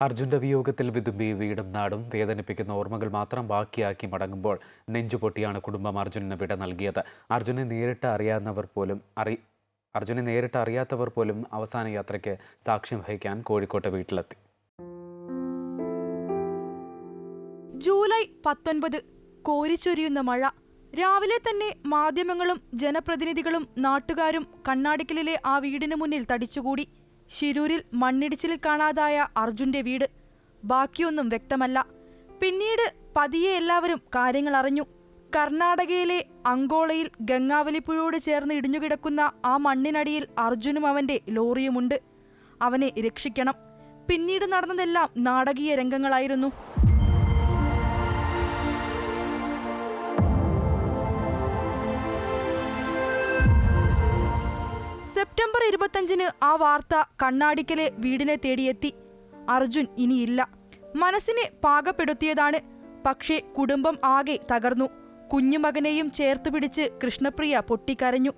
അർജുന്റെ വിയോഗത്തിൽ വിതുമ്പി വീടും നാടും വേദനിപ്പിക്കുന്ന ഓർമ്മകൾ മാത്രം ബാക്കിയാക്കി മടങ്ങുമ്പോൾ നെഞ്ചുപൊട്ടിയാണ് കുടുംബം അർജുനന് വിട നൽകിയത്. അർജുനെ നേരിട്ട് അറിയാവുന്നവർ പോലും അറി അർജുനെ നേരിട്ട് അറിയാത്തവർ പോലും അവസാന യാത്രയ്ക്ക് സാക്ഷ്യം വഹിക്കാൻ കോഴിക്കോട്ടെ വീട്ടിലെത്തി. ജൂലൈ പത്തൊൻപത് കോരിച്ചൊരിയുന്ന മഴ. രാവിലെ തന്നെ മാധ്യമങ്ങളും ജനപ്രതിനിധികളും നാട്ടുകാരും കണ്ണാടിക്കലിലെ ആ വീടിന് മുന്നിൽ തടിച്ചുകൂടി. ശിരൂരിൽ മണ്ണിടിച്ചിലിൽ കാണാതായ അർജുന്റെ വീട്. ബാക്കിയൊന്നും വ്യക്തമല്ല. പിന്നീട് പതിയെ എല്ലാവരും കാര്യങ്ങൾ അറിഞ്ഞു. കർണാടകയിലെ അങ്കോളയിൽ ഗംഗാവലിപ്പുഴയോട് ചേർന്ന് ഇടിഞ്ഞുകിടക്കുന്ന ആ മണ്ണിനടിയിൽ അർജുനും അവന്റെ ലോറിയുമുണ്ട്. അവനെ രക്ഷിക്കണം. പിന്നീട് നടന്നതെല്ലാം നാടകീയ രംഗങ്ങളായിരുന്നു. സെപ്റ്റംബർ ഇരുപത്തഞ്ചിന് ആ വാർത്ത കണ്ണാടിക്കലെ വീടിനെ തേടിയെത്തി. അർജുൻ ഇനിയില്ല. മനസ്സിനെ പാകപ്പെടുത്തിയതാണ്. പക്ഷേ കുടുംബം ആകെ തകർന്നു. കുഞ്ഞുമകനെയും ചേർത്ത് പിടിച്ച് കൃഷ്ണപ്രിയ പൊട്ടിക്കരഞ്ഞു.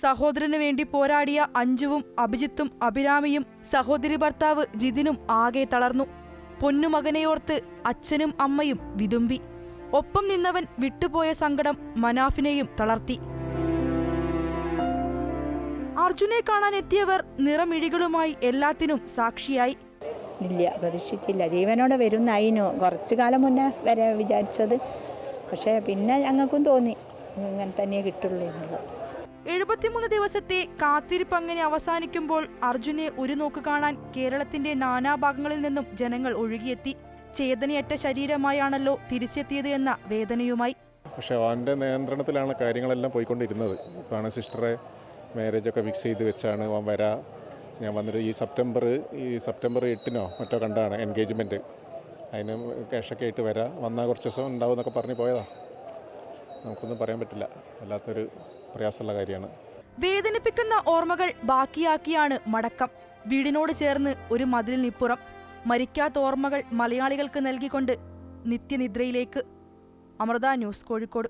സഹോദരനു വേണ്ടി പോരാടിയ അഞ്ജുവും അഭിജിത്തും അഭിരാമിയും സഹോദരി ഭർത്താവ് ജിതിനും ആകെ തളർന്നു. പൊന്നുമകനെയോർത്ത് അച്ഛനും അമ്മയും വിതുമ്പി. ഒപ്പം നിന്നവൻ വിട്ടുപോയ സങ്കടം മനാഫിനെയും തളർത്തി. അർജുനെ കാണാൻ എത്തിയവർ നിറമിഴികളുമായി എല്ലാത്തിനും സാക്ഷിയായി. ഇല്ല പ്രതീക്ഷിച്ചില്ല. ജീവനോടെ വരുന്നായിനു കുറച്ചു കാലം മുന്നേ വരെ വിചാരിച്ചത്. പക്ഷേ പിന്നെ ഞങ്ങൾക്കും തോന്നി. ഇങ്ങനെ തന്നെ കിട്ടുള്ളൂ എന്നുള്ളത്. എഴുപത്തിമൂന്ന് ദിവസത്തെ കാത്തിരിപ്പ് അങ്ങനെ അവസാനിക്കുമ്പോൾ അർജുനെ ഒരു നോക്ക് കാണാൻ കേരളത്തിന്റെ നാനാഭാഗങ്ങളിൽ നിന്നും ജനങ്ങൾ ഒഴുകിയെത്തി. ചേതനയറ്റ ശരീരമായാണല്ലോ തിരിച്ചെത്തിയത് എന്ന വേദനയുമായി. പക്ഷേ അവന്റെ നിയന്ത്രണത്തിലാണ് കാര്യങ്ങളെല്ലാം പോയിക്കൊണ്ടിരുന്നത്. ഇപ്പോഴാണ് സിസ്റ്ററെ മാരേജൊക്കെ ഫിക്സ് ചെയ്ത് വെച്ചാണ് അവൻ വരാ. ഞാൻ വന്നിട്ട് ഈ സെപ്റ്റംബർ ഈ സെപ്റ്റംബർ എട്ടിനോ മറ്റോ കണ്ടാണ് എൻഗേജ്മെന്റ് അതിന് ക്യാഷൊക്കെ ആയിട്ട് വരാം. വന്നാൽ കുറച്ച് ദിവസം ഉണ്ടാവും എന്നൊക്കെ പറഞ്ഞ് പോയതാ. നമുക്കൊന്നും പറയാൻ പറ്റില്ല. വല്ലാത്തൊരു പ്രയാസമുള്ള കാര്യമാണ്. വേദനിപ്പിക്കുന്ന ഓർമ്മകൾ ബാക്കിയാക്കിയാണ് മടക്കം. വീടിനോട് ചേർന്ന് ഒരു മതിലിനിപ്പുറം. മരിക്കാത്ത ഓർമ്മകൾ മലയാളികൾക്ക് നൽകിക്കൊണ്ട് നിത്യനിദ്രയിലേക്ക്. അമൃത ന്യൂസ് കോഴിക്കോട്.